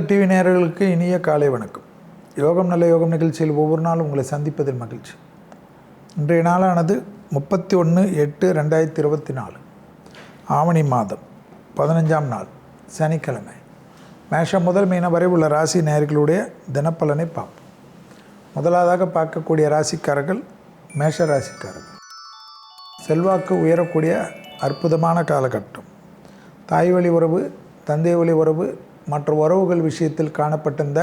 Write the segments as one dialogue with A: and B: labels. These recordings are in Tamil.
A: டிவி நேயர்களுக்கு இனிய காலை வணக்கம். யோகம் நல்ல யோகம் நிகழ்ச்சியில் ஒவ்வொரு நாளும் உங்களை சந்திப்பதில் மகிழ்ச்சி. இன்றைய நாளானது முப்பத்தி ஒன்று எட்டு ரெண்டாயிரத்தி இருபத்தி நாலு. ஆவணி மாதம் பதினஞ்சாம் நாள் சனிக்கிழமை. மேஷம் முதல் மீன வரை உள்ள ராசி நேயர்களுடைய தினப்பலனை பார்ப்போம். முதலாவதாக பார்க்கக்கூடிய ராசிக்காரர்கள் மேஷ ராசிக்காரர்கள். செல்வாக்கு உயரக்கூடிய அற்புதமான காலகட்டம். தாய் வழி உறவு தந்தை வழி உறவு மற்ற உறவுகள் விஷயத்தில் காணப்பட்டிருந்த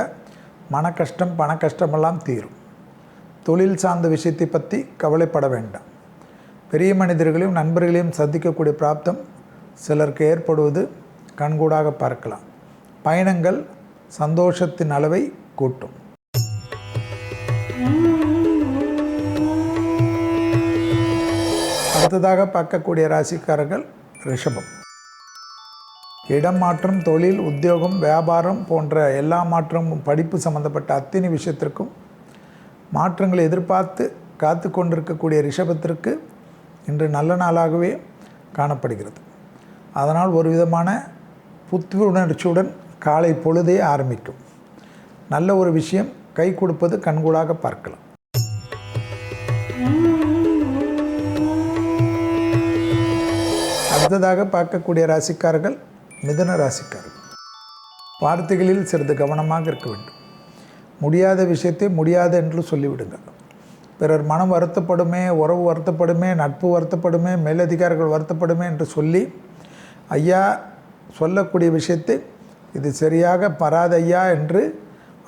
A: மன கஷ்டம் பண கஷ்டமெல்லாம் தீரும். தொழில் சார்ந்த விஷயத்தை பற்றி கவலைப்பட வேண்டாம். பெரிய மனிதர்களையும் நண்பர்களையும் சந்திக்கக்கூடிய பிராப்தம் சிலருக்கு ஏற்படுவது கண்கூடாக பார்க்கலாம். பயணங்கள் சந்தோஷத்தின் அளவை கூட்டும். அடுத்ததாக பார்க்கக்கூடிய ராசிக்காரர்கள் ரிஷபம். இடம் மாற்றம் தொழில் உத்தியோகம் வியாபாரம் போன்ற எல்லா மாற்றமும் படிப்பு சம்பந்தப்பட்ட அத்தனை விஷயத்திற்கும் மாற்றங்களை எதிர்பார்த்து காத்து கொண்டிருக்கக்கூடிய ரிஷபத்திற்கு இன்று நல்ல நாளாகவே காணப்படுகிறது. அதனால் ஒரு விதமான புத்துணர்ச்சியுடன் காலை பொழுதே ஆரம்பிக்கும். நல்ல ஒரு விஷயம் கை கொடுப்பது கண்கூடாக பார்க்கலாம். அடுத்ததாக பார்க்கக்கூடிய ராசிக்காரர்கள் மிதுன ராசிக்காரர்கள் வார்த்தைகளில் சிறிது கவனமாக இருக்க வேண்டும். முடியாத விஷயத்தை முடியாது என்று சொல்லிவிடுங்கள். பிறர் மனம் வருத்தப்படுமே உறவு வருத்தப்படுமே நட்பு வருத்தப்படுமே மேலதிகாரிகள் வருத்தப்படுமே என்று சொல்லி ஐயா சொல்லக்கூடிய விஷயத்தை இது சரியாக பராதையா என்று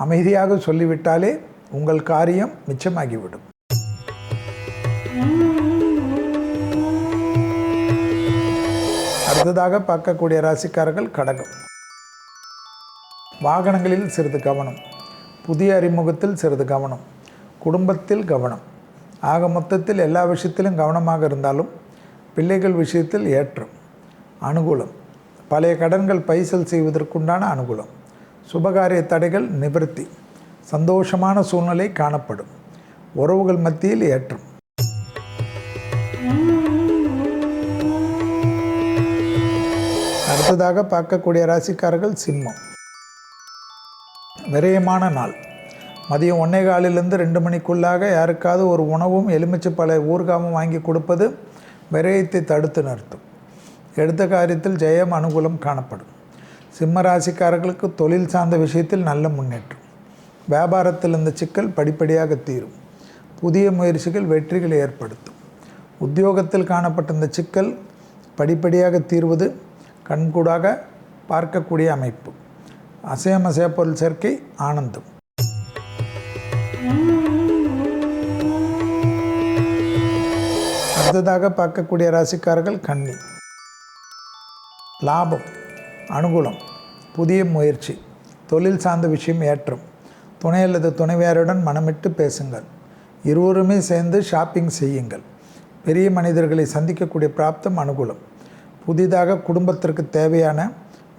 A: அமைதியாக சொல்லிவிட்டாலே உங்கள் காரியம் மிச்சமாகிவிடும். அடுத்ததாக பார்க்கக்கூடிய ராசிக்காரர்கள் கடகம். வாகனங்களில் சிறிது கவனம். புதிய அறிமுகத்தில் சிறிது கவனம். குடும்பத்தில் கவனம். ஆக மொத்தத்தில் எல்லா விஷயத்திலும் கவனமாக இருந்தாலும் பிள்ளைகள் விஷயத்தில் ஏற்றம் அனுகூலம். பழைய கடன்கள் பைசல் செய்வதற்குண்டான அனுகூலம். சுபகாரிய தடைகள் நிவர்த்தி. சந்தோஷமான சூழ்நிலை காணப்படும். உறவுகள் மத்தியில் ஏற்றம். அடுத்ததாக பார்க்கக்கூடிய ராசிக்காரர்கள் சிம்மம். விரயமான நாள். மதியம் ஒன்னே காலிலிருந்து ரெண்டு மணிக்குள்ளாக யாருக்காவது ஒரு உணவும் எலுமிச்சை பழ ஊர்காமும் வாங்கி கொடுப்பது விரயத்தை தடுத்து நிறுத்தும். எடுத்த காரியத்தில் ஜெயம் அனுகூலம் காணப்படும். சிம்ம ராசிக்காரர்களுக்கு தொழில் சார்ந்த விஷயத்தில் நல்ல முன்னேற்றம். வியாபாரத்தில் இந்த சிக்கல் படிப்படியாக தீரும். புதிய முயற்சிகள் வெற்றிகளை ஏற்படுத்தும். உத்தியோகத்தில் காணப்பட்ட இந்த சிக்கல் படிப்படியாக தீர்வது கண்கூடாக பார்க்கக்கூடிய அமைப்பு. அசையம் அசைய பொருள் சேர்க்கை ஆனந்தம். அடுத்ததாக பார்க்கக்கூடிய ராசிக்காரர்கள் கன்னி. லாபம் அனுகூலம் புதிய முயற்சி தொழில் சார்ந்த விஷயம் ஏற்றம். துணை அல்லது துணைவியாருடன் மனமிட்டு பேசுங்கள். இருவருமே சேர்ந்து ஷாப்பிங் செய்யுங்கள். பெரிய மனிதர்களை சந்திக்கக்கூடிய பிராப்தம் அனுகூலம். புதிதாக குடும்பத்திற்கு தேவையான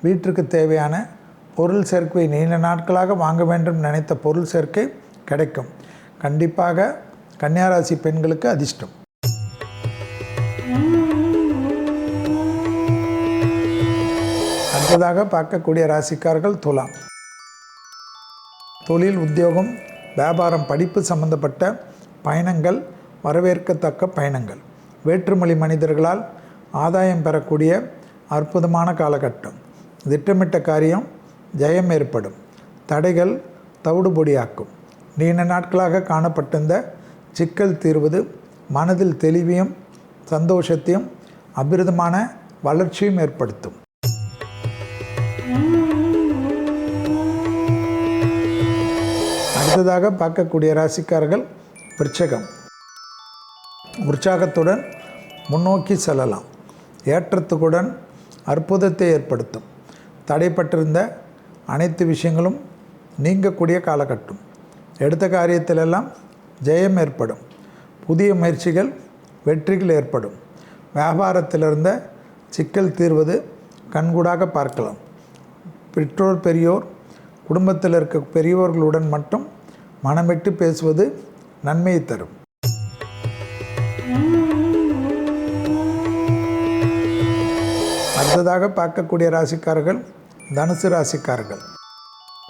A: வீட்டிற்கு தேவையான பொருள் சேர்க்கை நீண்ட நாட்களாக வாங்க வேண்டும் நினைத்த பொருள் சேர்க்கை கிடைக்கும். கண்டிப்பாக கன்னியாராசி பெண்களுக்கு அதிர்ஷ்டம். அடுத்ததாக பார்க்கக்கூடிய ராசிக்காரர்கள் துலாம். தொழில் உத்தியோகம் வியாபாரம் படிப்பு சம்பந்தப்பட்ட பயணங்கள் வரவேற்கத்தக்க பயணங்கள். வேற்றுமொழி மனிதர்களால் ஆதாயம் பெறக்கூடிய அற்புதமான காலகட்டம். திட்டமிட்ட காரியம் ஜெயம் ஏற்படும். தடைகள் தவிடுபொடியாக்கும். நீண்ட நாட்களாக காணப்பட்டிருந்த சிக்கல் தீர்வது மனதில் தெளிவையும் சந்தோஷத்தையும் அபிரதமான வளர்ச்சியும் ஏற்படுத்தும். அடுத்ததாக பார்க்கக்கூடிய ராசிக்காரர்கள் விருச்சகம். உற்சாகத்துடன் முன்னோக்கி செல்லலாம். ஏற்றத்துக்குடன் அற்புதத்தை ஏற்படுத்தும். தடைப்பட்டிருந்த அனைத்து விஷயங்களும் நீங்கக்கூடிய காலகட்டம். எடுத்த காரியத்திலெல்லாம் ஜெயம் ஏற்படும். புதிய முயற்சிகள் வெற்றிகள் ஏற்படும். வியாபாரத்திலிருந்த சிக்கல் தீர்வது கண்கூடாக பார்க்கலாம். பெற்றோர் பெரியோர் குடும்பத்தில் இருக்க பெரியோர்களுடன் மட்டும் மனமிட்டு பேசுவது நன்மையை தரும். அடுத்ததாக பார்க்கக்கூடிய ராசிக்காரர்கள் தனுசு ராசிக்காரர்கள்.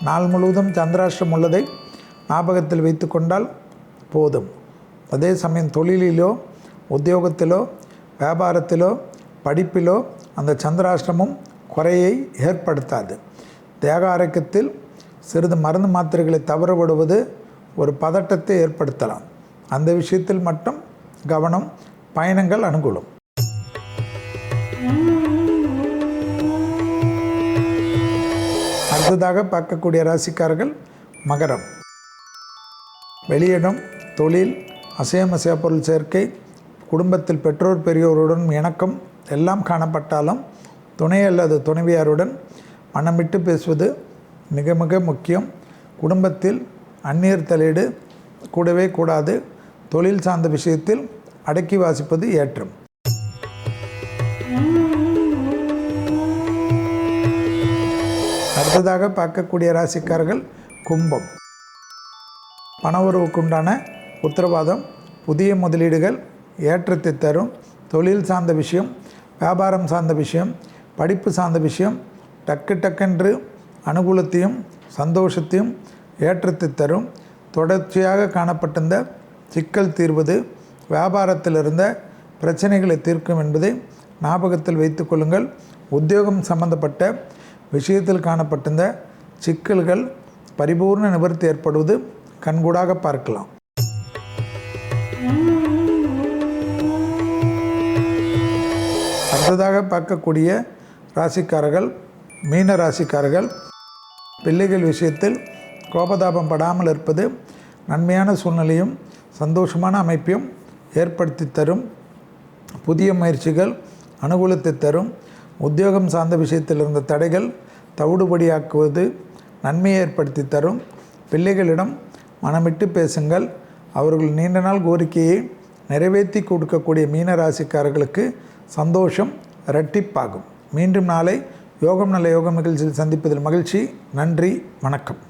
A: நாள் முழுவதும் சந்திராஷ்டிரம் உள்ளதை ஞாபகத்தில் வைத்து கொண்டால் போதும். அதே சமயம் தொழிலிலோ உத்தியோகத்திலோ வியாபாரத்திலோ படிப்பிலோ அந்த சந்திராஷ்டிரமும் குறையை ஏற்படுத்தாது. தேக ஆரோக்கியத்தில் சிறிது மருந்து மாத்திரைகளை தவற விடுவது ஒரு பதட்டத்தை ஏற்படுத்தலாம். அந்த விஷயத்தில் மட்டும் கவனம் பயணங்கள் அனுகூலம். அடுத்ததாக பார்க்கக்கூடிய ராசிக்காரர்கள் மகரம். வெளியிடம் தொழில் அசையமசைய பொருள் சேர்க்கை குடும்பத்தில் பெற்றோர் பெரியோருடன் இணக்கம் எல்லாம் காணப்பட்டாலும் துணை அல்லது துணைவியாருடன் மனமிட்டு பேசுவது மிக மிக முக்கியம். குடும்பத்தில் அந்நீர் தலையீடு கூடவே கூடாது. தொழில் சார்ந்த விஷயத்தில் அடக்கி வாசிப்பது ஏற்றம். அடுத்ததாக பார்க்கக்கூடிய ராசிக்காரர்கள் கும்பம். பண உறவுக்குண்டான உத்தரவாதம் புதிய முதலீடுகள் ஏற்றத்தை தரும் தொழில் சார்ந்த விஷயம் வியாபாரம் சார்ந்த விஷயம் படிப்பு சார்ந்த விஷயம் டக்கு டக்கென்று அனுகூலத்தையும் சந்தோஷத்தையும் ஏற்றத்தை தரும். தொடர்ச்சியாக காணப்பட்டிருந்த சிக்கல் தீர்வது வியாபாரத்தில் இருந்த பிரச்சனைகளை தீர்க்கும் என்பதை ஞாபகத்தில் வைத்துக்கொள்ளுங்கள் உத்தியோகம் சம்பந்தப்பட்ட விஷயத்தில் காணப்பட்டிருந்த சிக்கல்கள் பரிபூர்ண நிவர்த்தி ஏற்படுவது கண்கூடாக பார்க்கலாம். அடுத்ததாக பார்க்கக்கூடிய ராசிக்காரர்கள் மீன ராசிக்காரர்கள் பிள்ளைகள் விஷயத்தில் கோபதாபம் படாமல் இருப்பது நன்மையான சூழ்நிலையும் சந்தோஷமான அமைப்பையும் ஏற்படுத்தி தரும். புதிய முயற்சிகள் அனுகூலத்தை தரும். உத்தியோகம் சார்ந்த விஷயத்தில் இருந்த தடைகள் தவிடுபடியாக்குவது நன்மையை ஏற்படுத்தி தரும். பிள்ளைகளிடம் மனமிட்டு பேசுங்கள். அவர்கள் நீண்ட நாள் கோரிக்கையை நிறைவேற்றி கொடுக்கக்கூடிய மீன ராசிக்காரர்களுக்கு சந்தோஷம் இரட்டிப்பாகும். மீண்டும் நாளை யோகம் நல்ல யோகம் நிகழ்ச்சியில் சந்திப்பதில் மகிழ்ச்சி. நன்றி வணக்கம்.